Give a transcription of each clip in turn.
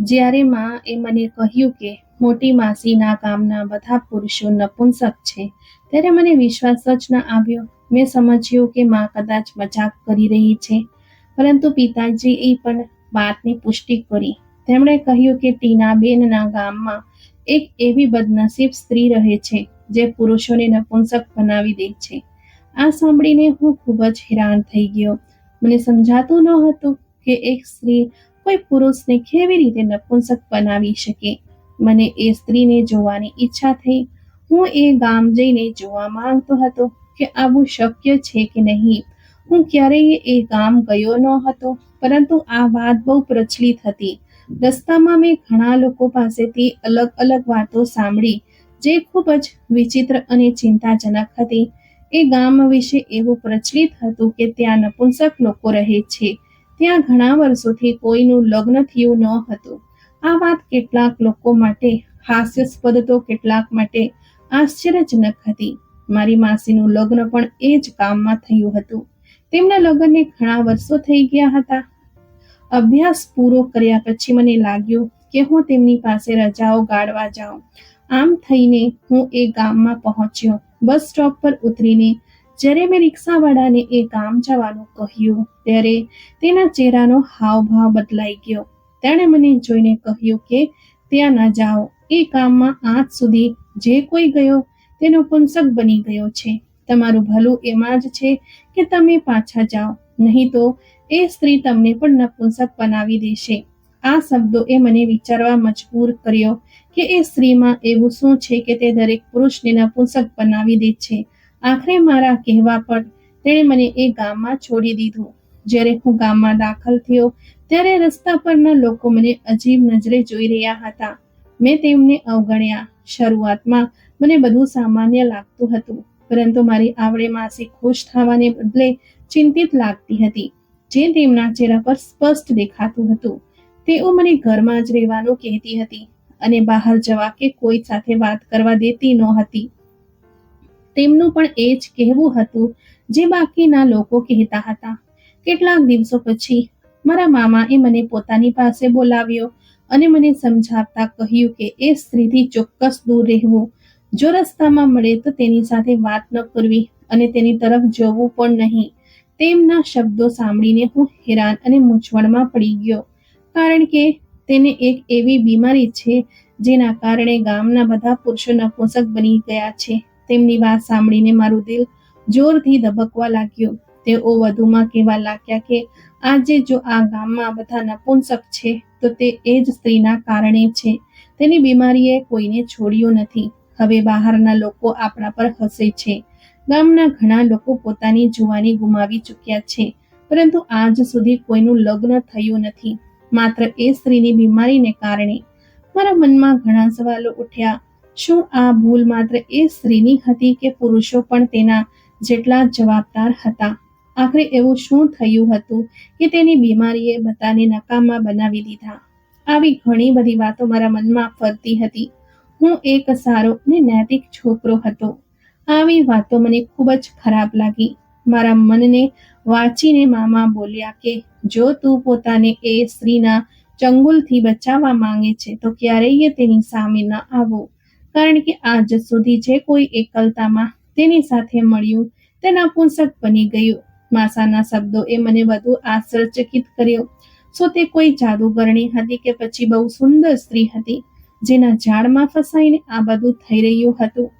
જ્યારે માં એ મને કહ્યું કે મોટી માસીના ગામના બધા પુરુષો નપુંસક છે, ત્યારે મને વિશ્વાસ જ ન આવ્યો. મેં સમજ્યું કે માં કદાચ મજાક કરી રહી છે, પરંતુ પિતાજીએ પણ વાતની પુષ્ટિ કરી. તેમણે કહ્યું કે ટીનાબેનના ગામમાં એક એવી બદનસીબ સ્ત્રી રહે છે, જે પુરુષોને નપુંસક બનાવી દે છે. આ સાંભળીને હું ખૂબ જ હેરાન થઈ ગયો. મને સમજાતું ન હતું કે એક સ્ત્રી કોઈ પુરુષને કેવી રીતે નપુંસક બનાવી શકે? મને એ સ્ત્રીને જોવાની ઈચ્છા થઈ. હું એ ગામ જઈને જોવા માંગતો હતો કે આવું શક્ય છે કે નહીં. હું ક્યારેય એ ગામ ગયો ન હતો, પરંતુ આ વાત બહુ પ્રચલિત હતી. રસ્તામાં મેં ઘણા લોકો પાસેથી અલગ અલગ વાતો સાંભળી, જે ખૂબ જ વિચિત્ર અને ચિંતાજનક હતી. એ ગામ વિશે એવું પ્રચલિત હતું કે ત્યાં નપુંસક લોકો રહે છે. ત્યાં ઘણા વર્ષોથી કોઈનું લગ્ન થયું ન હતું. આ વાત કેટલાક લોકો માટે હાસ્યાસ્પદ તો કેટલાક માટે આશ્ચર્યજનક હતી. મારી માસીનું લગ્ન પણ એ જ ગામમાં થયું હતું. તેમના લગ્નને ઘણા વર્ષો થઈ ગયા હતા. અભ્યાસ પૂરો કર્યા પછી મને લાગ્યું કે હું તેમની પાસે રજાઓ ગાળવા જાઉં. આમ થઈને હું એ ગામમાં પહોંચ્યો. બસ સ્ટોપ પર ઉતરીને જ્યારે મેં રિક્ષાવાળાને એ ગામ જવાનું કહ્યું, ત્યારે તેના ચહેરાનો હાવભાવ બદલાઈ ગયો. તેણે મને જોઈને કહ્યું કે, ત્યાં ન જાઓ. એ ગામમાં આજ સુધી જે કોઈ ગયો, તેનો પુંસક બની ગયો છે. તમારું ભલું એમાં જ છે કે તમે પાછા જાઓ. નહીં તો એ સ્ત્રી તમને પણ નપુંસક બનાવી દેશે. આ શબ્દો એ મને વિચારવા મજબૂર કર્યો કે એ સ્ત્રીમાં એવું શું છે કે તે દરેક પુરુષને નપુંસક બનાવી દે છે. આખરે મારા કહેવા પર તેણે મને એ ગામમાં છોડી દીધું. જ્યારે હું ગામમાં દાખલ થયો, ત્યારે રસ્તા પરના લોકો મને અજીબ નજરે જોઈ રહ્યા હતા. મેં તેમને અવગણ્યા. શરૂઆતમાં મને બધું સામાન્ય લાગતું હતું, પરંતુ મારી આવડે માસી ખુશ થવાને બદલે ચિંતિત લાગતી હતી. જે તેમના ચહેરા પર સ્પષ્ટ દેખાતું હતું, તેઓ મને ઘરમાં જ રહેવાનું કહેતી હતી અને બહાર જવા કે કોઈ સાથે વાત કરવા દેતી નહોતી. તેમનું પણ એ જ કહેવું હતું જે બાકીના લોકો કહેતા હતા. કેટલાક દિવસો પછી મારા મામાએ મને પોતાની પાસે બોલાવ્યો અને મને સમજાવતા કહ્યું કે એ સ્ત્રીથી ચોક્કસ દૂર રહેવું. જો રસ્તામાં મળે તો તેની સાથે વાત ન કરવી અને તેની તરફ જવું પણ નહીં. તેમના શબ્દો સાંભળીને હું હેરાન અને મૂંઝવણમાં પડી ગયો. કારણ કે તેને એક એવી બીમારી છે જેના કારણે ગામના બધા પુરુષો નપુંસક બની ગયા છે. તેમની વાત સાંભળીને મારું દિલ જોરથી ધબકવા લાગ્યું. તેઓ વધુમાં કહેવા લાગ્યા કે, આજે જો આ ગામમાં બધા નપુંસક છે, તો તે એ જ સ્ત્રીના કારણે છે. તેની બીમારીએ કોઈને છોડ્યું નથી. હવે બહારના લોકો આપણા પર હસે છે. ગામના ઘણા લોકો પોતાની જુવાની ગુમાવી ચૂક્યા છે. પરંતુ આજ સુધી કોઈનું લગ્ન થયું નથી. માત્ર એ સ્ત્રીની બીમારીને કારણે. મારા મનમાં ઘણા સવાલો ઉઠ્યા. શું આ ભૂલ માત્ર એ સ્ત્રીની હતી કે પુરુષો પણ તેના જેટલા જવાબદાર હતા? આખરે એવું શું થયું હતું કે તેની બીમારીએ બધાને નકામા બનાવી દીધા? આવી ઘણી બધી વાતો મારા મનમાં ફરતી હતી. હું એક સારો અને નૈતિક છોકરો હતો. આવી વાતો મને ખૂબ જ ખરાબ લાગી. મારા મનને વાંચીને મામા બોલ્યા કે, જો તું પોતાને એ સ્ત્રીના ચંગુલથી બચાવવા માંગે છે, તો ક્યારેય તેની સામે ન આવો. કારણ કે આજ સુધી જે કોઈ એકલતામાં તેની સાથે મળ્યું તે નપુંસક બની ગયું. માસાના શબ્દો એ મને વધુ આશ્ચર્યચકિત કર્યો. શું તે કોઈ જાદુગરણી હતી કે પછી બહુ સુંદર સ્ત્રી હતી, જેના ઝાડમાં ફસાઈને આ બધું થઈ રહ્યું હતું?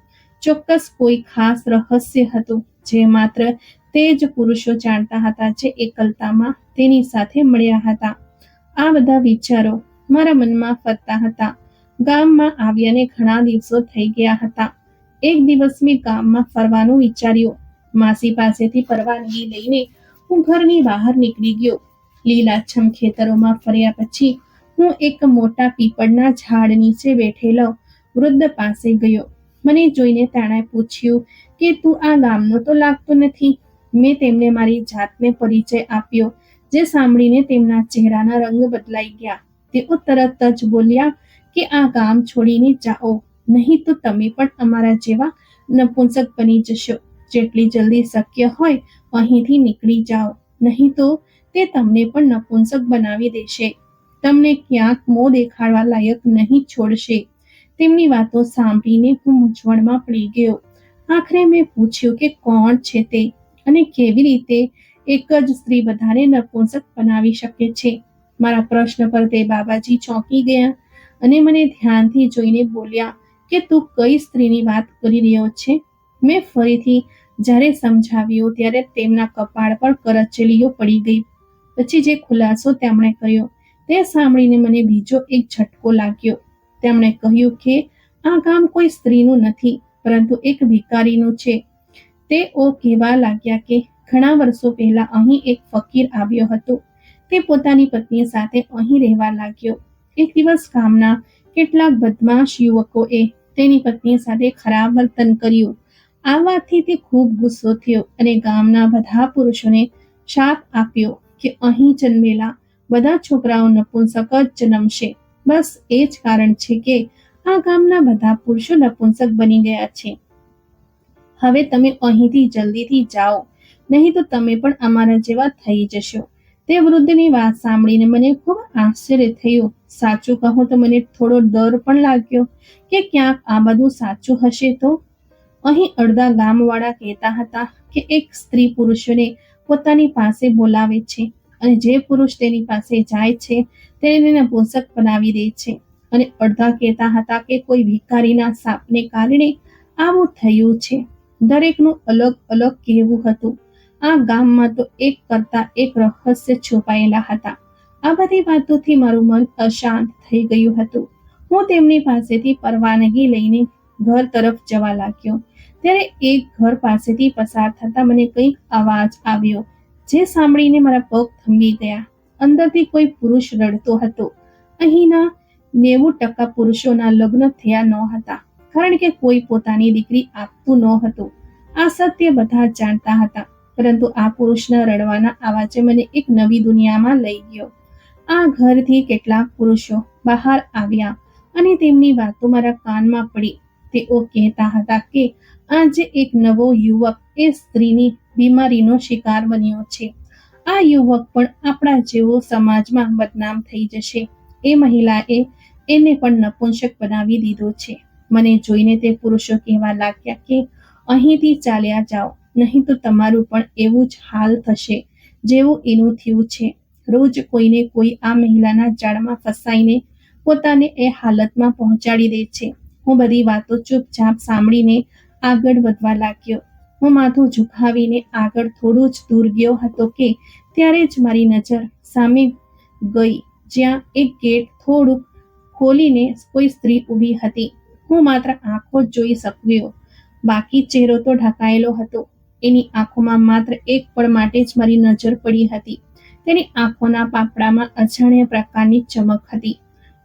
ચોક્કસ કોઈ ખાસ રહસ્ય હતું, જે માત્ર તે જ પુરુષો જાણતા હતા જે એકલતામાં તેની સાથે મળ્યા હતા. આ બધા વિચારો મારા મનમાં ફરતા હતા. ગામમાં આવ્યાને ઘણા દિવસો થઈ ગયા હતા. એક દિવસ મેં ગામમાં ફરવાનું વિચાર્યું. માસી પાસેથી પરવાનગી લઈને હું ઘરની બહાર નીકળી ગયો. લીલાછમ ખેતરોમાં ફર્યા પછી હું એક મોટા પીપળના ઝાડ નીચે બેઠેલો વૃદ્ધ પાસે ગયો. મને જોઈને તેણે પૂછ્યું કે, તું આ ગામનો તો લાગતો નથી? મેં તેમને મારી જાતને પરિચય આપ્યો, જે સાંભળીને તેમના ચહેરાના રંગ બદલાઈ ગયા. તેઓ તરત જ બોલ્યા કે આ ગામ છોડીને જાઓ. નહીં તો તમે પણ અમારા જેવા નપુંસક બની જશો. જેટલી જલ્દી શક્ય હોય અહીંથી નીકળી જાઓ. નહીં તો તે તમને પણ નપુંસક બનાવી દેશે. તમને ક્યાંક મોં દેખાડવા લાયક નહીં છોડશે. તેમની વાતો સાંભળીને હું મૂંઝવણમાં પડી ગયો. આખરે મેં પૂછ્યું કે કોણ છે તે અને કેવી રીતે એક જ સ્ત્રી બધાને નપુંસક બનાવી શકે છે? મારા પ્રશ્ન પર તે બાબાજી ચોંકી ગયા. અને મને ધ્યાનથી જોઈને બોલ્યા કે તું કઈ સ્ત્રીની વાત કરી રહ્યો છે? મેં ફરીથી જ્યારે સમજાવ્યું ત્યારે તેમના કપાળ પર કરચલીઓ પડી ગઈ. પછી જે ખુલાસો તેમણે કર્યો તે સાંભળીને મને બીજો એક ઝટકો લાગ્યો. તેમણે કહ્યું કે આ કામ કોઈ સ્ત્રીનું નથી, પરંતુ એક ભિકારીનું છે. તેઓ કહેવા લાગ્યા કે ઘણા વર્ષો પહેલા અહીં એક ફકીર આવ્યો હતો. તે પોતાની પત્ની સાથે અહીં રહેવા લાગ્યો. એક દિવસ ગામના કેટલાક બદમાશ યુવકોએ તેની પત્ની સાથે ખરાબ વર્તન કર્યું. આ તે ખૂબ ગુસ્સો થયો અને ગામના બધા પુરુષોને શાપ આપ્યો કે અહીં જન્મેલા બધા છોકરાઓ નપુંસક જ જન્મશે. બસ એ જ કારણ છે કે આ ગામના બધા પુરુષો નપુંસક બની ગયા છે. હવે તમે અહીંથી જલ્દીથી જાઓ, નહીં તો તમે પણ અમારા જેવા થઈ જશો. તે વૃદ્ધની વાત સાંભળીને મને ખૂબ આશ્ચર્ય થયું. સાચું કહું તો મને થોડો ડર પણ લાગ્યો કે ક્યાંક આ બધું સાચું હશે તો? અહીં અડધા ગામવાળા કહેતા હતા કે એક સ્ત્રી પુરુષોને પોતાની પાસે બોલાવે છે અને જે પુરુષ તેની પાસે જાય છે તેને પોષક બનાવી દે છે. અને અડધા કહેતા હતા કે કોઈ ભિખારીના સાપને કારણે આવું થયું છે. દરેકનું અલગ અલગ કહેવું હતું. આ ગામમાં તો એક કરતા એક રહસ્ય છુપાયેલા હતા. આ બધી વાતોથી મારું મન અશાંત થઈ ગયું હતું. હું તેમની પાસેથી પરવાનગી લઈને ઘર તરફ જવા લાગ્યો. ત્યારે એક ઘર પાસેથી પસાર થતા મને કંઈક અવાજ આવ્યો, જે સાંભળીને મારા પગ થંભી ગયા. અંદરથી કોઈ પુરુષ રડતો હતો. અહીંના નેવું ટકા પુરુષોના લગ્ન થયા ન હતા, કારણ કે કોઈ પોતાની દીકરી આપતું ન હતું. આ સત્ય બધા જાણતા હતા. પરંતુ આ પુરુષના રડવાના અવાજે મને એક નવી દુનિયામાં લઈ ગયો. આ ઘરથી કેટલાક પુરુષો બહાર આવ્યા અને તેમની વાતો મારા કાનમાં પડી. તેઓ કહેતા હતા કે આજે એક નવો યુવક એ સ્ત્રીની બીમારીનો શિકાર બન્યો છે. આ યુવક પણ આપણા જેવો સમાજમાં બદનામ થઈ જશે. એ મહિલાએ એને પણ નપુંસક બનાવી દીધો છે. મને જોઈને તે પુરુષો કહેવા લાગ્યા કે અહીંથી ચાલ્યા જાઓ. નહીં તો તમારું પણ એવું જ હાલ થશે. જેવું એનું થયું છે. રોજ કોઈને કોઈ આ મહિલાના જાળમાં ફસાઈને પોતાને એ હાલતમાં પહોંચાડી દે છે. હું બધી વાતો ચૂપચાપ સાંભળીને આગળ વધવા લાગ્યો. હું માથું ઝુકાવીને આગળ થોડું જ દૂર ગયો હતો કે ત્યારે જ મારી નજર સામે ગઈ, જ્યાં એક ગેટ થોડુંક ખોલીને કોઈ સ્ત્રી ઊભી હતી. હું માત્ર આંખો જોઈ શક્યો. બાકી ચહેરો તો ઢકાયેલો હતો. એની આંખોમાં માત્ર એક પળ માટે જ મારી નજર પડી હતી. તેની આંખોના પાપડામાં અજાણ્યા પ્રકારની ચમક હતી.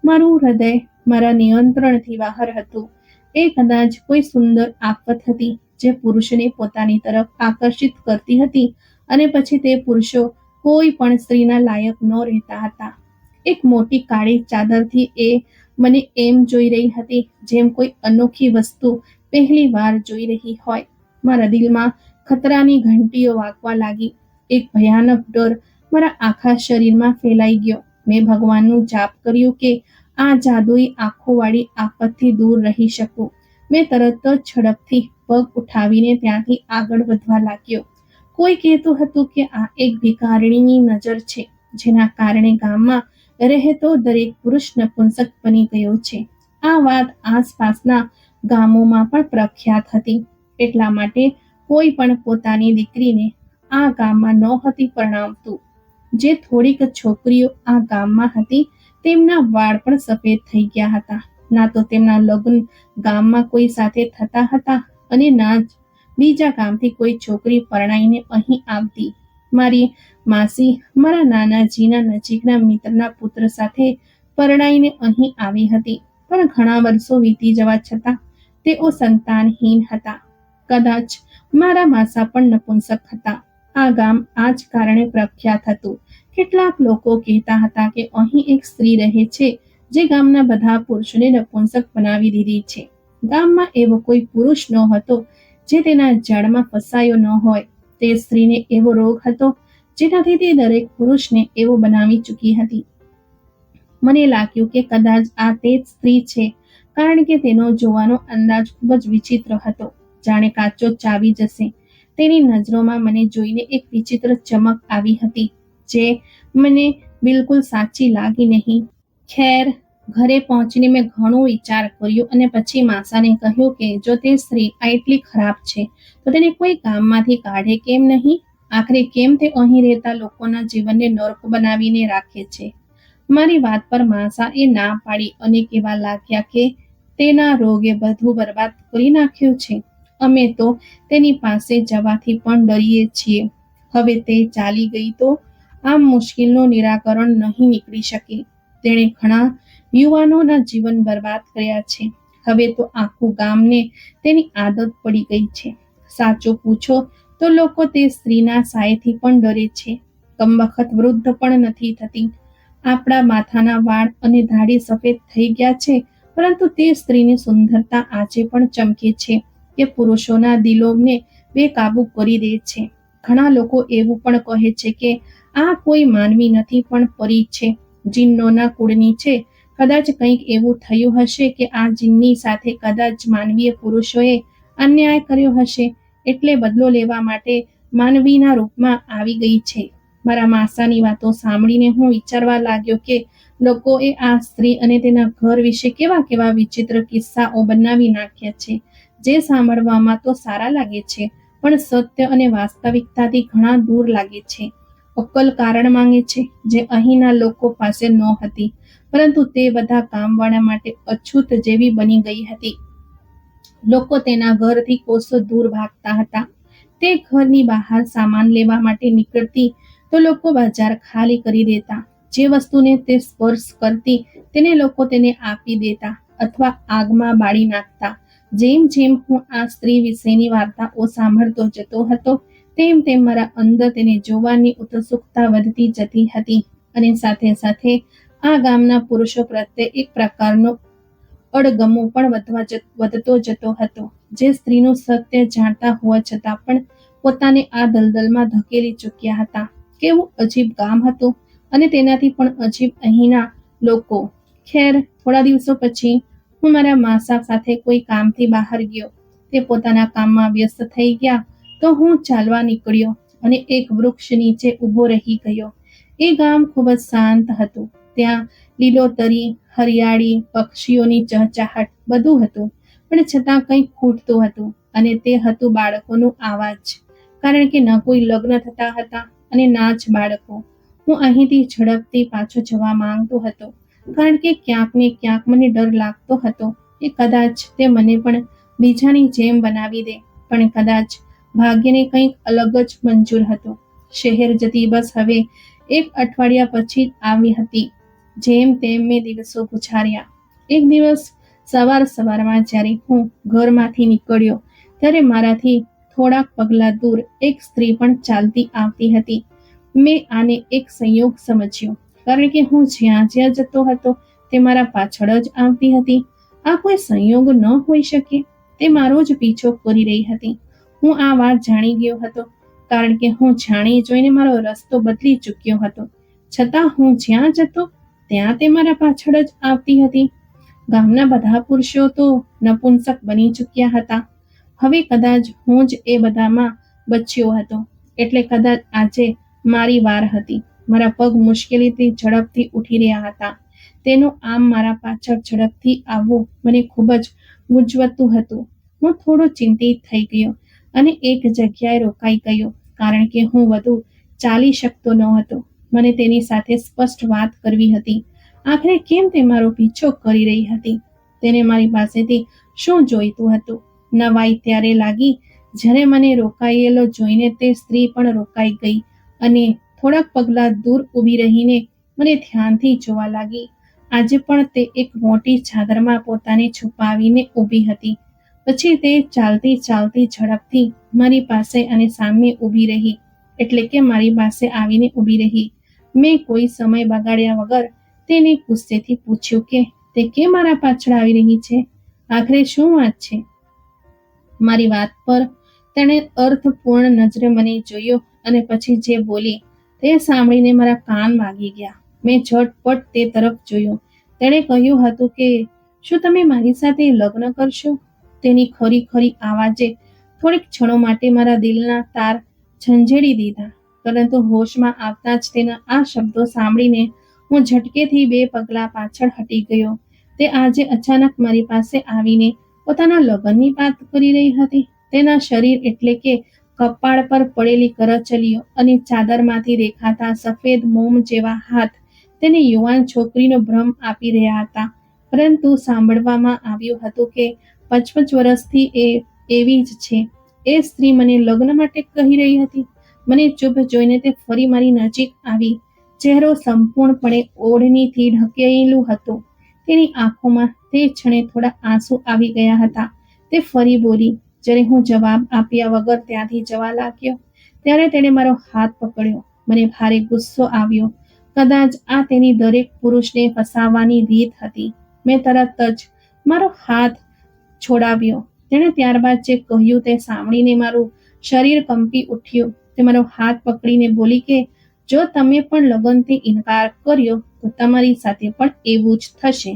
મારું હૃદય મારા નિયંત્રણથી બહાર હતું. એ કદાચ કોઈ સુંદર આફત હતી જે પુરુષને પોતાની તરફ આકર્ષિત કરતી હતી અને પછી તે પુરુષો કોઈ પણ સ્ત્રીના લાયક ન રહેતા હતા. એક મોટી કાળી ચાદરથી એ મને એમ જોઈ રહી હતી જેમ કોઈ અનોખી વસ્તુ પહેલી વાર જોઈ રહી હોય. મારા દિલમાં ખતરાની ઘંટીઓ વાગવા લાગી. એક ભયાનક ડર મારા આખા શરીરમાં ફેલાઈ ગયો. મેં ભગવાનનું જાપ કર્યું કે આ જાદુઈ આંખોવાળી આફતથી દૂર રહી શકું. મેં તરત જ ઝડપથી પગ ઉઠાવીને ત્યાંથી આગળ વધવા લાગ્યો. કોઈ કહેતું હતું કે આ એક ભિખારણીની નજર છે, જેના કારણે ગામમાં રહેતો દરેક પુરુષ નપુંસક બની ગયો છે. આ વાત આસપાસના ગામોમાં પણ પ્રખ્યાત હતી. એટલા માટે કોઈ પણ પોતાની દીકરીને આ ગામમાં નહોતી પરણાવતું. જે થોડીક છોકરીઓ આ ગામમાં હતી, તેમના વાળ પણ સફેદ થઈ ગયા હતા. ના તો તેમના લગ્ન ગામમાં કોઈ સાથે થતા હતા અને ના જ બીજા ગામથી કોઈ છોકરી પરણાઈને અહીં આવતી. મારી માસી મારા નાનાજીના નજીકના મિત્રના પુત્ર સાથે પરણાઈને અહીં આવી હતી, પણ ઘણા વર્ષો વીતી જવા છતાં તેઓ સંતાનહીન હતા. કદાચ મારા માસા પણ નપુંસક હતા. આ ગામ આ જ કારણે પ્રખ્યાત હતું. કેટલાક લોકો કહેતા હતા કે અહીં એક સ્ત્રી રહે છે, જે ગામના બધા પુરુષોને નપુંસક બનાવી દીધી છે. ગામમાં એવો કોઈ પુરુષ ન હતો, જે તેના જળમાં ફસાયો ન હોય. તે સ્ત્રીને એવો રોગ હતો, જેનાથી તે દરેક પુરુષને એવો બનાવી ચૂકી હતી. મને લાગ્યું કે કદાચ આ તે જ સ્ત્રી છે, કારણ કે તેનો જોવાનો અંદાજ ખૂબ જ વિચિત્ર હતો. જાણે કાચો ચાવી જશે તેની નજરોમાં મને જોઈને એક વિચિત્ર ચમક આવી હતી, જે મને બિલકુલ સાચી લાગી નહીં. ખેર, ઘરે પહોંચીને મેં ઘણો વિચાર કર્યો અને પછી માસાને કહ્યું કે, જો તે સ્ત્રી આ એટલી ખરાબ છે, તો તેને કોઈ કામમાંથી કાઢે કેમ નહીં? આખરે કેમ તે અહીં રહેતા લોકોના જીવનને નર્ક બનાવીને રાખે છે? મારી વાત પર માસા એ ના પાડી અને કહેવા લાગ્યા કે, તેના રોગે બધું બરબાદ કરી નાખ્યું છે. અમે તો તેની પાસે જવાથી પણ ડરીએ છીએ. હવે તે ચાલી ગઈ તો આમ મુશ્કેલનું નિરાકરણ નહીં નીકળી શકે. તેણે ઘણા યુવાનોના જીવન બરબાદ કર્યા છે. હવે તો આખું ગામને તેની આદત પડી ગઈ છે. સાચું પૂછો તો લોકો તે સ્ત્રીના સાયથી પણ ડરે છે. કમબખત વૃદ્ધ પણ નથી થતી. આપણા માથાના વાળ અને દાઢી સફેદ થઈ ગયા છે, પરંતુ તે સ્ત્રીની સુંદરતા આજે પણ ચમકે છે. કે પુરુષોના દિલોને બેકાબુ કરી દે છે. ઘણા લોકો એવું પણ કહે છે કે, આ કોઈ માનવી નથી, પણ પરી છે. જીન્નોના કુળની છે. કદાચ કંઈક એવું થયું હશે કે આ જીનની સાથે કદાચ માનવીય પુરુષોએ અન્યાય કર્યો હશે, એટલે બદલો લેવા માટે માનવીના રૂપમાં આવી ગઈ છે. મારા માસાની વાતો સાંભળીને હું વિચારવા લાગ્યો કે, લોકોએ આ સ્ત્રી અને તેના ઘર વિશે કેવા કેવા વિચિત્ર કિસ્સાઓ બનાવી નાખ્યા છે. જે સાંભળવામાં તો સારા લાગે છે, પણ સત્ય અને વાસ્તવિકતાથી ઘણા દૂર લાગે છે. અક્કલ કારણ માંગે છે જે અહીંના લોકો પાસે ન હતી, પરંતુ તે બધા કામવાળા માટે અછૂત જેવી બની ગઈ હતી. લોકો તેના ઘરથી કોસો દૂર ભાગતા હતા. તે ઘરની બહાર સામાન લેવા માટે નીકળતી તો લોકો બજાર ખાલી કરી દેતા. જે વસ્તુને તે સ્પર્શ કરતી તેને લોકો તેને આપી દેતા અથવા આગમાં બાળી નાખતા. જેમ જેમ હું આ સ્ત્રી વિશેની વાર્તાઓ સાંભળતો જતો હતો, તેમ તેમ મારા અંદર તેને જોવાની ઉત્સુકતા વધતી જતી હતી અને સાથે સાથે આ ગામના પુરુષો પ્રત્યે એક પ્રકારનો અડગમો પણ વધવા વધતો જતો હતો. જે સ્ત્રીનું સત્ય જાણતા હોવા છતાં પણ પોતાને આ દલદલમાં ધકેલી ચૂક્યા હતા. કેવું અજીબ ગામ હતું અને તેનાથી પણ અજીબ અહીંના લોકો. ખેર, થોડા દિવસો પછી હું મારા માસા સાથે કોઈ કામથી બહાર ગયો, તે પોતાના કામમાં વ્યસ્ત થઈ ગયા, તો હું ચાલવા નીકળ્યો અને એક વૃક્ષ નીચે ઊભો રહી ગયો. એ ગામ ખૂબ જ શાંત હતું. ત્યાં લીલોતરી, હરિયાળી, પક્ષીઓની ચહચાહટ બધું હતું, પણ છતાં કંઈક ખૂટતું હતું અને તે હતું બાળકોનું આવાજ. કારણ કે ન કોઈ લગ્ન થતા હતા અને ના જ બાળકો. હું અહીંથી ઝડપથી પાછો જવા માંગતો હતો. કારણ કે ક્યાંક ને ક્યાંક મને ડર લાગતો હતો કે કદાચ તે મને પણ બીજાની જેમ બનાવી દે. પણ કદાચ ભાગ્યને કંઈક અલગ જ મંજૂર હતો. શહેર જતી બસ હવે એક અઠવાડિયા પછી આવી હતી, જેમ તેમ મેં દિવસો ગુજાર્યા. એક દિવસ સવાર સવારમાં જ્યારે હું ઘરમાંથી નીકળ્યો, ત્યારે મારાથી થોડાક પગલાં દૂર એક સ્ત્રી પણ ચાલતી આવતી હતી. મેં આને એક સંયોગ સમજ્યો. કારણ કે હું જ્યાં જ્યાં જતો હતો, તે મારા પાછળ જ આવતી હતી. આ કોઈ સંયોગ ન હોઈ શકે. તે મારો જ પીછો કરી રહી હતી. હું આ વાત જાણી ગયો હતો, કારણ કે હું જાણી જોઈને મારો રસ્તો બદલી ચૂક્યો હતો. છતાં હું જ્યાં જતો, ત્યાં તે મારા પાછળ જ આવતી હતી. ગામના બધા પુરુષો તો નપુંસક બની ચૂક્યા હતા. હવે કદાચ હું જ એ બધામાં બચ્યો હતો. એટલે કદાચ આજે મારી વાર હતી. મારા પગ મુશ્કેલીથી ઝડપથી ઉઠી રહ્યા હતા. તેનું આમ મારા પાછળ ઝડપથી આવવું મને ખૂબ જ મૂંઝવતું હતું. હું થોડો ચિંતિત થઈ ગયો અને એક જગ્યાએ રોકાઈ ગયો કારણ કે હું વધુ ચાલી શકતો ન હતો. મને તેની સાથે સ્પષ્ટ વાત કરવી હતી. આખરે કેમ તે મારો પીછો કરી રહી હતી? તેને મારી પાસેથી શું જોઈતું હતું? નવાઈ ત્યારે લાગી. જ્યારે મને રોકાયેલો જોઈને તે સ્ત્રી પણ રોકાઈ ગઈ અને થોડાક પગલાં દૂર ઊભી રહીને મને ધ્યાનથી જોવા લાગી. આજે પણ તે એક મોટી ચાદરમાં પોતાને છુપાવીને ઊભી હતી. પછી તે ચાલતી ચાલતી ઝડપથી મારી પાસે અને સામે ઊભી રહી, એટલે કે મારી પાસે આવીને ઊભી રહી. મેં કોઈ સમય બગાડ્યા વગર તેને ગુસ્સેથી પૂછ્યું કે, તે કેમ મારા પાછળ આવી રહી છે? આખરે શું વાત છે? મારી વાત પર તેણે અર્થપૂર્ણ નજરે મને જોયો અને પછી જે બોલી તે સાંભળીને મારા કાન વાગી ગયા. મેં ઝટપટ તે તરફ જોયું. તેણે કહ્યું હતું કે, શું તમે મારી સાથે લગ્ન કરશો? તેની ખરી ખરી આવાજે થોડીક ક્ષણો માટે મારા દિલના તાર ઝંઝેડી દીધા, પરંતુ હોશમાં આવતા જ તેના આ શબ્દો સાંભળીને હું ઝટકેથી બે પગલાં પાછળ હટી ગયો. તે આજે અચાનક મારી પાસે આવીને પોતાના લગ્નની વાત કરી રહી હતી. તેના શરીર એટલે કે કપાળ પર પડેલી કરચલીઓ અને ચાદરમાંથી દેખાતા સફેદ મોમ જેવા હાથ તેને યુવાન છોકરીનો ભ્રમ આપી રહ્યા હતા. પરંતુ સાંભળવામાં આવ્યું હતું કે પચપચ વર્ષથી એ એવી જ છે. એ સ્ત્રી મને લગ્ન માટે કહી રહી હતી. મને ચૂપ જોઈને તે ફરી મારી નજીક આવી. ચહેરો સંપૂર્ણપણે ઓઢણીથી ઢકેલું હતું. તેની આંખોમાં તે ક્ષણે થોડા આંસુ આવી ગયા હતા. તે ફરી બોલી જ્યારે હું જવાબ આપ્યા વગર ત્યાંથી જવા લાગ્યો, ત્યારે તેણે મારો હાથ પકડ્યો. મને ભારે ગુસ્સો આવ્યો. કદાચ આ તેની દરેક પુરુષને ફસાવવાની રીત હતી. મેં તરત જ મારો હાથ છોડાવ્યો. તેણે ત્યારબાદ જે કહ્યું તે સાંભળીને મારું શરીર કંપી ઉઠ્યું. તે મારો હાથ પકડીને બોલી કે, જો તમે પણ લગ્નથી ઇનકાર કર્યો, તો તમારી સાથે પણ એવું જ થશે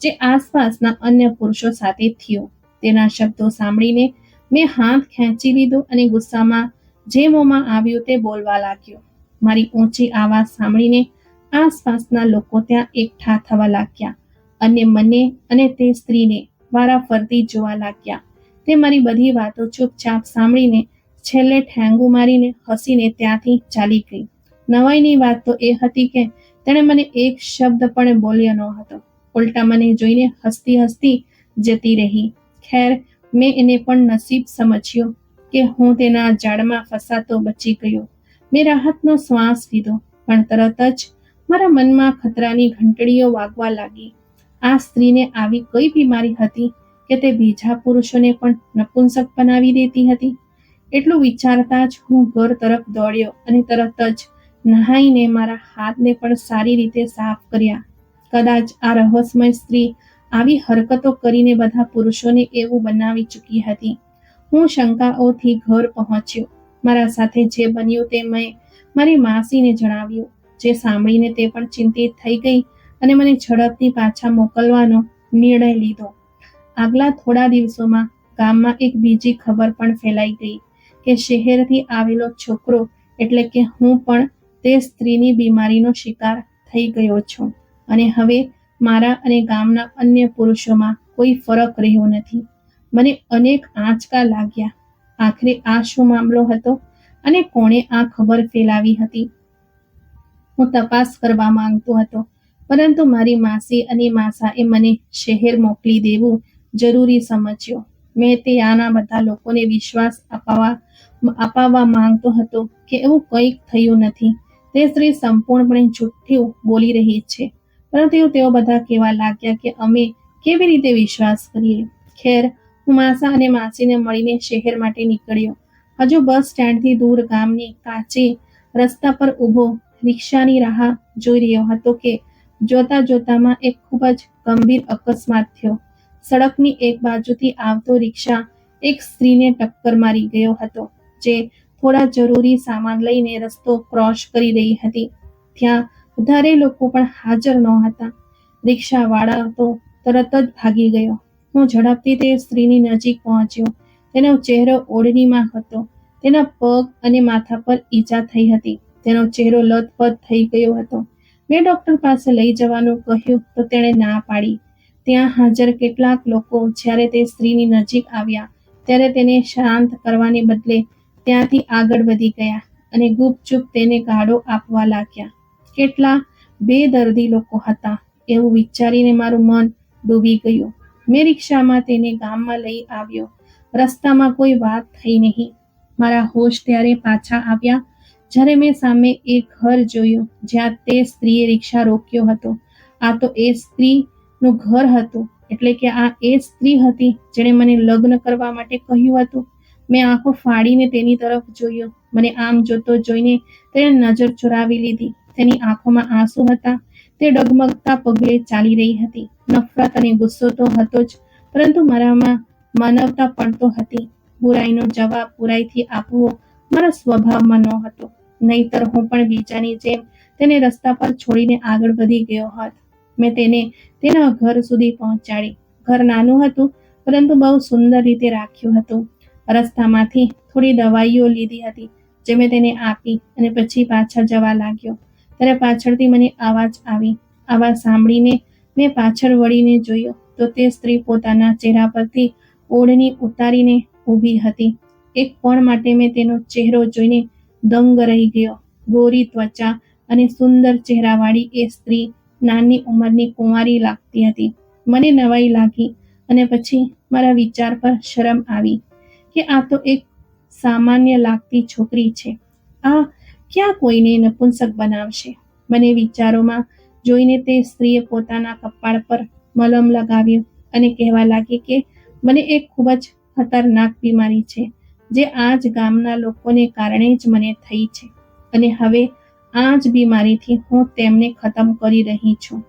જે આસપાસના અન્ય પુરુષો સાથે થયું. તેના શબ્દો સાંભળીને મેં હાથ ખેંચી લીધો અને ગુસ્સામાં જે મોંમાં આવ્યું તે બોલવા લાગ્યો. મારી ઊંચી આવાજ સાંભળીને આસપાસના લોકો ત્યાં એકઠા થવા લાગ્યા અને મને અને તે સ્ત્રીને વારાફરતી જોવા લાગ્યા. તે મારી બધી વાતો ચૂપચાપ સાંભળીને છેલ્લે ઠેંગુ મારીને હસીને ત્યાંથી ચાલી ગઈ. નવાઈની વાત તો એ હતી કે તેણે મને એક શબ્દ પણ બોલ્યો ન હતો ઉલટા મને જોઈને હસતી હસતી જતી રહી. ખેર મેં એને પણ નસીબ સમજ્યો કે હું તેના જાળમાં ફસાતો બચી ગયો. મેં રાહતનો શ્વાસ લીધો, પણ તરત જ મારા મનમાં ખતરાની ઘંટડીઓ વાગવા લાગી. આ સ્ત્રીને આવી કઈ બીમારી હતી કે તે બીજા પુરુષોને પણ નપુંસક બનાવી દેતી હતી? એટલું વિચારતા જ હું ઘર તરફ દોડ્યો અને તરત જ નહાઈને મારા હાથને પણ સારી રીતે સાફ કર્યા. કદાચ આ રહસ્યમય સ્ત્રી આવી હરકતો કરીને બધા પુરુષોને એવું બનાવી ચૂકી હતી. હું શંકાઓથી ઘર પહોંચ્યો. મારા સાથે જે બન્યું તે મેં મારી માસીને જણાવ્યું. જે સાંભળીને તે પણ ચિંતિત થઈ ગઈ અને મને ઝડપથી પાછા મોકલવાનો નિર્ણય લીધો. આગલા થોડા દિવસોમાં ગામમાં એક બીજી ખબર પણ ફેલાઈ ગઈ કે શહેરથી આવેલો છોકરો એટલે કે હું પણ તે સ્ત્રીની બીમારીનો શિકાર થઈ ગયો છું. અને હવે મારા અને ગામના અન્ય પુરુષોમાં કોઈ ફરક રહ્યો નથી. મને અનેક આંચકા લાગ્યા. આખરે આ શું મામલો હતો અને કોણે આ ખબર ફેલાવી હતી? હું તપાસ કરવા માંગતો હતો, પરંતુ મારી માસી અને માસાએ મને શહેર મોકલી દેવું જરૂરી સમજ્યો. મેં તે આના બધા લોકોને વિશ્વાસ અપાવવા અપાવવા માંગતો હતો કે એવું કંઈક થયું નથી. તે સ્ત્રી સંપૂર્ણપણે જુઠ્ઠું બોલી રહી છે. પરંતુ તેઓ બધા કહેવા લાગ્યા કે અમે કેવી રીતે વિશ્વાસ કરીએ? ખેર, હું માસા અને માસીને મળીને શહેર માટે નીકળ્યો. હજુ બસ સ્ટેન્ડથી દૂર ગામની કાચે રસ્તા પર ઊભો રિક્ષાની રાહ જોઈ રહ્યો હતો કે જોતા જોતામાં એક ખૂબ જ ગંભીર અકસ્માત થયો. સડકની એક બાજુથી આવતો રિક્ષા એક સ્ત્રીને ટક્કર મારી ગયો હતો, જે થોડા જરૂરી સામાન લઈને રસ્તો ક્રોસ કરી રહી હતી. ત્યાં વધારે લોકો પણ હાજર નહોતા. રિક્ષાવાળા તો તરત જ ભાગી ગયો. હું ઝડપથી તે સ્ત્રીની નજીક પહોંચ્યો. તેનો ચહેરો ઓઢણીમાં હતો. તેના પગ અને માથા પર ઈજા થઈ હતી. તેનો ચહેરો લથપથ થઈ ગયો હતો. મેં ડોક્ટર પાસે લઈ જવાનું કહ્યું તો તેણે ના પાડી. ત્યાં હાજર કેટલાક લોકો જ્યારે તે સ્ત્રીની નજીક આવ્યા, ત્યારે તેને શાંત કરવાને બદલે ત્યાંથી આગળ વધી ગયા અને ગુપચુપ તેને ગાળો આપવા લાગ્યા. કેટલા બેદર્દી લોકો હતા એવું વિચારીને મારું મન ડૂબી ગયું. મેં રિક્ષામાં તેને ગામમાં લઈ આવ્યો. રસ્તામાં કોઈ વાત થઈ નહીં. મારા હોશ ત્યારે પાછા આવ્યા જ્યારે મેં સામે એક ઘર જોયું જ્યાં તે સ્ત્રીએ રિક્ષા રોક્યો હતો. આ તો એ સ્ત્રીનું ઘર હતું, એટલે કે આ એ સ્ત્રી હતી જેણે મને લગ્ન કરવા માટે કહ્યું હતું. મેં આંખો ફાડીને તેની તરફ જોયો. મને આમ જોતો જોઈને તેણે નજર ચોરાવી લીધી. તેની આંખોમાં આંસુ હતા. તે ડગમગતા પગલે ચાલી રહી હતી. નફરત અને ગુસ્સો તો હતો જ, પરંતુ મારામાં માનવતા પણ તો હતી. બુરાઈનો જવાબ બુરાઈથી આપવો મારા સ્વભાવમાં નહોતો નહીતર હું પણ બીજાની જેમ તેને રસ્તા પર છોડીને આગળ વધી ગયો હોત. મેં તેને તેના ઘર સુધી પહોંચાડી. ઘર નાનું હતું, પરંતુ બહુ સુંદર રીતે રાખ્યું હતું. રસ્તામાંથી થોડી દવાઈઓ લીધી હતી, જે મેં તેને આપી અને પછી પાછા જવા લાગ્યો. ત્યારે પાછળથી મને આવાજ આવી. આવાજ સાંભળીને મેં પાછળ વળીને જોયો તો તે સ્ત્રી પોતાના ચહેરા પરથી ઓઢણી ઉતારીને ઊભી હતી. એક પળ માટે મેં તેનો ચહેરો જોઈને દંગ રહી ગયો. ગોરી ત્વચા અને સુંદર ચહેરાવાળી એ સ્ત્રી નાની ઉંમરની કુંવારી લાગતી હતી. મને નવાઈ લાગી અને પછી મારા વિચાર પર શરમ આવી કે આ તો એક સામાન્ય લાગતી છોકરી છે. આ ક્યાં કોઈને નપુંસક બનાવશે? મને વિચારોમાં જોઈને તે સ્ત્રીએ પોતાના કપાળ પર મલમ લગાવ્યું અને કહેવા લાગી કે મને એક ખૂબ જ ખતરનાક બીમારી છે, જે આ જ ગામના લોકોને કારણે જ મને થઈ છે. અને હવે આ જ બીમારીથી હું તેમને ખતમ કરી રહી છું.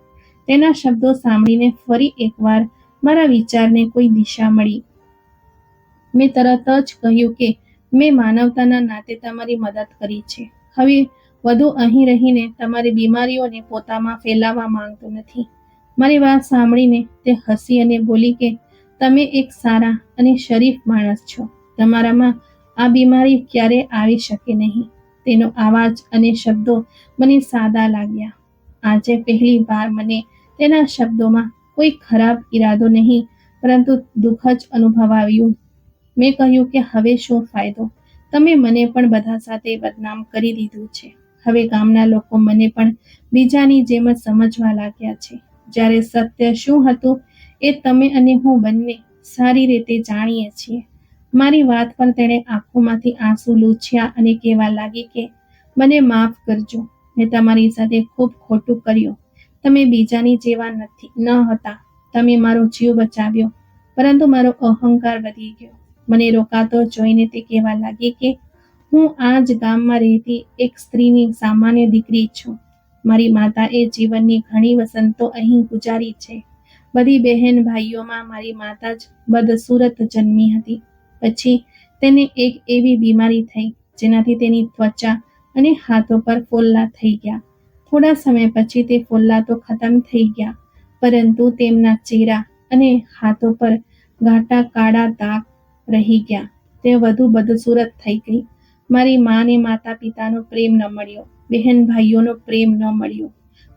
તેના શબ્દો સાંભળીને ફરી એકવાર મારા વિચારને કોઈ દિશા મળી. મેં તરત જ કહ્યું કે મેં માનવતાના નાતે તમારી મદદ કરી છે. હવે વધુ અહીં રહીને તમારી બીમારીઓને પોતામાં ફેલાવવા માંગતો નથી. મારી વાત સાંભળીને તે હસી અને બોલી કે, તમે એક સારા અને શરીફ માણસ છો. તમારામાં આ બીમારી ક્યારે આવી શકે નહીં. તેનો અવાજ અને શબ્દો મને સાદા લાગ્યા. આજે પહેલી વાર મને તેના શબ્દોમાં કોઈ ખરાબ ઈરાદો નહીં, પરંતુ દુઃખ જ અનુભવાયું. મેં કહ્યું કે, હવે શું ફાયદો? તમે મને પણ બધા સાથે બદનામ કરી દીધું છે. હવે ગામના લોકો મને પણ બીજાની જેમ જ સમજવા લાગ્યા છે. જ્યારે સત્ય શું હતું એ તમે અને હું બંને સારી રીતે જાણીએ છીએ. મારી વાત પર તેણે આંખોમાંથી આંસુ લૂછ્યા અને કહેવા લાગી કે, મને માફ કરજો. મેં તમારી સાથે ખૂબ ખોટું કર્યું. તમે બીજાની જેવા નથી, ન હતા. તમે મારો જીવ બચાવ્યો. પરંતુ મારો અહંકાર વધી ગયો. મને રોકાતો જોઈને તે કહેવા લાગી કે, હું આ જ ગામમાં રહેતી એક સ્ત્રીની સામાન્ય દીકરી છું. મારી માતાએ જીવનની ઘણી વસંતો અહીં ગુજારી છે. બધી બહેન ભાઈઓમાં મારી માતા જ બદસુરત જન્મી હતી. પછી તેને એક એવી બીમારી થઈ, જેનાથી તેની ત્વચા અને હાથો પર ફોલ્લા થઈ ગયા. થોડા સમય પછી તે ફોલ્લા તો ખતમ થઈ ગયા, પરંતુ તેમના ચહેરા અને હાથો પર ઘાટા કાળા દાગ રહી ગયા. તે વધુ બદસુરત થઈ ગઈ. મારી માને માતા પિતાનો પ્રેમ ન મળ્યો. બહેન ભાઈઓનો પ્રેમ ન મળ્યો.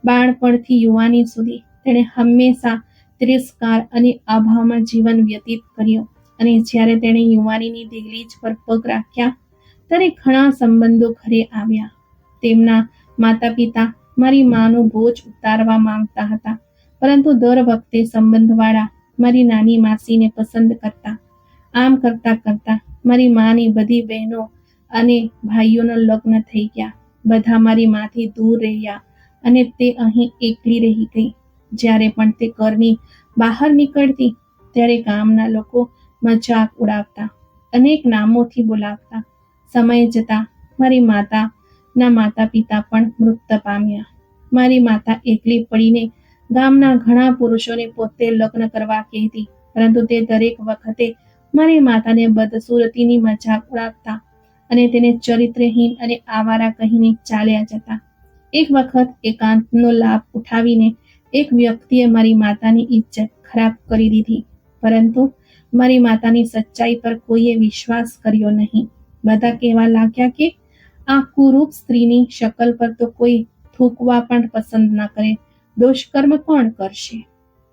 બાળપણથી યુવાની સુધી તેણે હંમેશા તિરસ્કાર અને અભાવમાં જીવન વ્યતીત કર્યો અને જ્યારે તેણે યુવાનીની દિગલીજ પર પગ રાખ્યા, ત્યારે ઘણા સંબંધો ઘરે આવ્યા. તેમના માતા પિતા મારી માનો બોજ ઉતારવા માંગતા હતા, પરંતુ દર વખતે સંબંધવાળા મારી નાની માસીને પસંદ કરતા આમ કરતા કરતા મારી માની બધી બહેનો અને ભાઈઓના લગ્ન થઈ ગયા. બધા મારી માથી દૂર રહ્યા અને તે અહીં એકલી રહી ગઈ. જ્યારે પણ તે ઘરની બહાર નીકળતી ત્યારે ગામના લોકો મજાક ઉડાવતા, અનેક નામોથી બોલાવતા. સમય જતાં મારી માતાના માતા પિતા પણ મૃત પામ્યા. મારી માતા એકલી પડીને ગામના ઘણા પુરુષોને પોતે લગ્ન કરવા કહેતી, પરંતુ તે દરેક વખતે મારી માતાને બદસુરતીની મજાક ઉડાવતા અને તેને ચરિત્રહીન અને આવારા કહીને ચાલ્યા જતા. એક વખત એકાંતનો લાભ ઉઠાવીને એક વ્યક્તિએ મારી માતાની ઇજ્જત ખરાબ કરી દીધી, પરંતુ મારી માતાની સચ્ચાઈ પર કોઈએ વિશ્વાસ કર્યો નહીં. બધા કહેવા લાગ્યા કે આ કુરૂપ સ્ત્રીની શકલ પર તો કોઈ થૂકવા પણ પસંદ ન કરે, દુષ્કર્મ કોણ કરશે?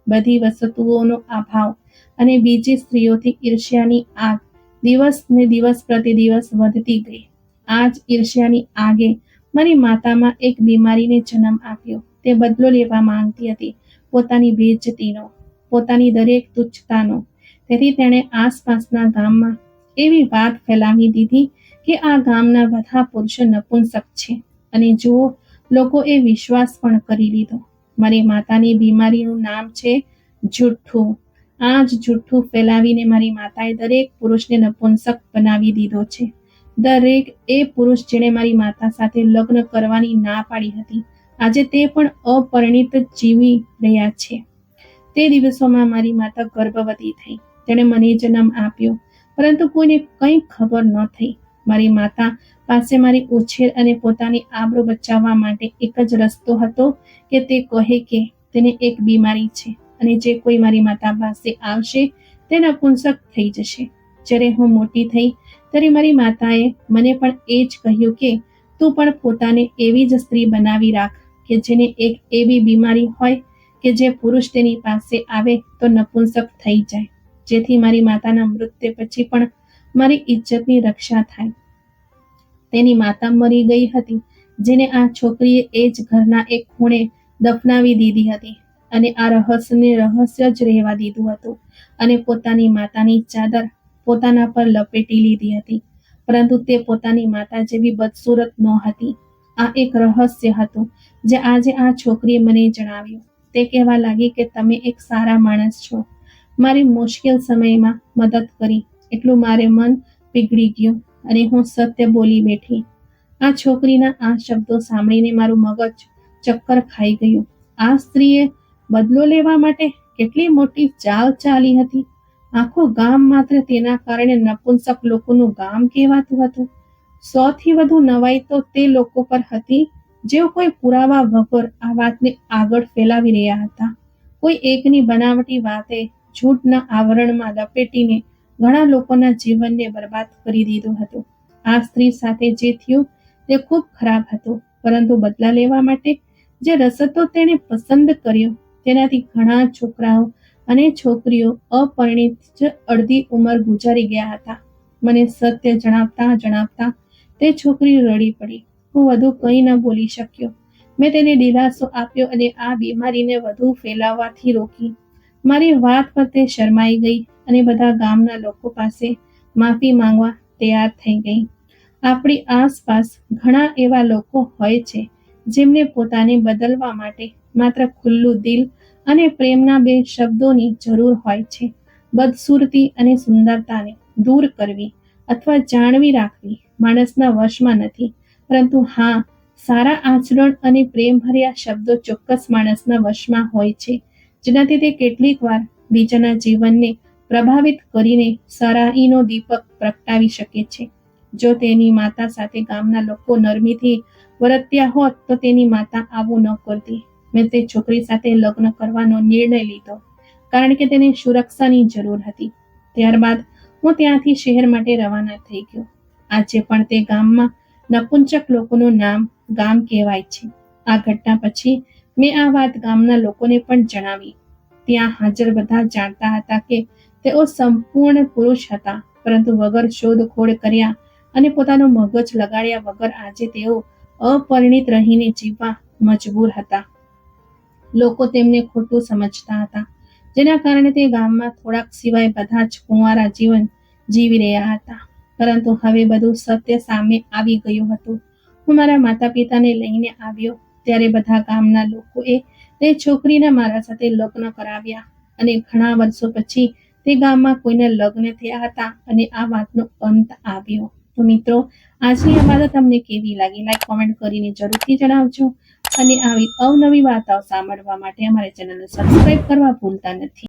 બધી વસ્તુઓનો અભાવ અને બીજી સ્ત્રીઓથી ઈર્ષ્યાની આગ દિવસ ને દિવસ પ્રતિ દિવસ વધતી ગઈ. આ જ ઈર્ષ્યાની આગે મારી માતામાં એક બીમારીને જન્મ આપ્યો. તે બદલો લેવા માંગતી હતી. પોતાની બેજતીનો, પોતાની દરેક તુચ્છતાનો. તેથી તેણે આસપાસના ગામમાં એવી વાત ફેલાવી દીધી કે આ ગામના બધા પુરુષો નપુંસક છે. અને જુઓ, લોકોએ વિશ્વાસ પણ કરી લીધો. મારી માતાની બીમારીનું નામ છે જુઠ્ઠું. આ જ જુઠ્ઠું ફેલાવીને મારી માતાએ દરેક પુરુષને નપુંસક બનાવી દીધો છે. દરેક એ પુરુષ જેણે મારી માતા સાથે લગ્ન કરવાની ના પાડી હતી. આજે તે પણ અપરિણિત જીવી રહ્યા છે. તે દિવસોમાં મારી માતા ગર્ભવતી થઈ. તેણે મને જન્મ આપ્યો, પરંતુ કોઈને કંઈ ખબર ન થઈ. મારી માતા પાસે મારી ઉછેર અને પોતાની આબરૂ બચાવવા માટે એક જ રસ્તો હતો કે તે કહે કે તેને એક બીમારી છે. અને જે કોઈ મારી માતા પાસે આવશે તે નપુંસક થઈ જશે. જ્યારે હું મોટી થઈ, ત્યારે મારી માતાએ મને પણ એ જ કહ્યું કે, તું પણ પોતાને એવી જ સ્ત્રી બનાવી રાખ કે જેને એક એવી બીમારી હોય કે જે પુરુષ તેની પાસે આવે તો નપુંસક થઈ જાય. જેથી મારી માતાના મૃત્યુ પછી પણ મારી ઇજ્જતની રક્ષા થાય. તેની માતા મરી ગઈ હતી, જેને આ છોકરીએ એ જ ઘરના એક ખૂણે દફનાવી દીધી હતી. અને આ રહસ્યને રહસ્ય જ રહેવા દીધું હતું અને પોતાની માતાની ચાદર પોતાના પર લપેટી લીધી હતી. પરંતુ તે પોતાની માતા જેવી બદસૂરત ન હતી. આ એક રહસ્ય હતું જે આજે આ છોકરીએ મને જણાવ્યું. તે કહેવા લાગી કે તમે એક સારા માણસ છો. મારી મુશ્કેલ સમયમાં મદદ કરી. એટલું મારે મન પીગળી ગયું અને હું સત્ય બોલી બેઠી. આ છોકરીના આ શબ્દો સાંભળીને મારું મગજ ચક્કર ખાઈ ગયું. આ સ્ત્રીએ બદલો લેવા માટે કેટલી મોટી ચાલ ચાલી હતી. આખું ગામ માત્ર તેના કારણે નપુંસક લોકોનું ગામ કહેવાતું હતું. સૌથી વધુ નવાઈ તો તે લોકો પર હતી, જેઓ કોઈ પુરાવા વગર આ વાતને આગળ ફેલાવી રહ્યા હતા. કોઈ એકની બનાવટી વાતે જૂઠના આવરણમાં લપેટીને ઘણા લોકોના જીવનને બરબાદ કરી દીધું હતું. આ સ્ત્રી સાથે જે થયું તે ખૂબ ખરાબ હતું, પરંતુ બદલા લેવા માટે જે રસ્તો તેણે પસંદ કર્યો તેનાથી ઘણા છોકરાઓ અને છોકરીઓ અપરિણિત જ અડધી ઉંમર ગુજારી ગયા હતા. મને સત્ય જણાવતા જણાવતા તે છોકરી રડી પડી. હું વધુ કંઈ ન બોલી શક્યો. મેં તેને દિલાસો આપ્યો અને આ બીમારીને વધુ ફેલાવવાથી રોકી. મારી વાત પર તે શરમાઈ ગઈ અને બધા ગામના લોકો પાસે માફી માંગવા તૈયાર થઈ ગઈ. આપણી આસપાસ ઘણા એવા લોકો હોય છે જેમને પોતાને બદલવા માટે માત્ર ખુલ્લું દિલ અને પ્રેમના બે શબ્દોની જરૂર હોય છે. બદસુરતી અને સુંદરતાને દૂર કરવી અથવા જાણવી રાખવી માણસના વશમાં નથી. પરંતુ હા, સારા આચરણ અને પ્રેમભર્યા શબ્દો ચોક્કસ માણસના વશમાં હોય છે, જેનાથી તે કેટલીક વાર બીજાના જીવનને પ્રભાવિત કરીને સરાહીનો દીપક પ્રગટાવી શકે છે. જો તેની માતા સાથે ગામના લોકો નરમીથી વર્ત્યા હોત તો તેની માતા આવું ન કરતી. મેં તે છોકરી સાથે લગ્ન કરવાનો નિર્ણય લીધો, કારણ કે તેને સુરક્ષાની જરૂર હતી. ત્યારબાદ હું ત્યાંથી શહેર માટે રવાના થઈ ગયો. આજે પણ તે ગામમાં નપુંચક લોકોનું નામ ગામ કહેવાય છે. આ ઘટના પછી મેં આ વાત ગામના લોકોને પણ જણાવી. ત્યાં હાજર બધા જાણતા હતા કે તેઓ સંપૂર્ણ પુરુષ હતા, પરંતુ વગર શોધખોળ કર્યા અને પોતાનો મગજ લગાડ્યા વગર આજે તેઓ અપરિણિત રહીને જીવવા મજબૂર હતા. લોકો તેમને ખોટું સમજતા હતા. જેના કારણે તે ગામમાં થોડાક સિવાય બધા જ કુંવારા જીવન જીવી રહ્યા હતા. પરંતુ હવે બધું સત્ય સામે આવી ગયું હતું. હું મારા માતા પિતાને લઈને આવ્યો ત્યારે બધા ગામના લોકોએ તે છોકરીના મારા સાથે લગ્ન કરાવ્યા અને ઘણા વર્ષો પછી તે ગામમાં કોઈના લગ્ન થયા હતા અને આ વાતનો અંત આવ્યો. તો મિત્રો, આજની આ વાતો તમને કેવી લાગી? લાઈક કોમેન્ટ કરીને જરૂરથી જણાવજો. અને આવી અવનવી વાર્તાઓ સાંભળવા માટે અમારે ચેનલને સબસ્ક્રાઇબ કરવા ભૂલતા નથી.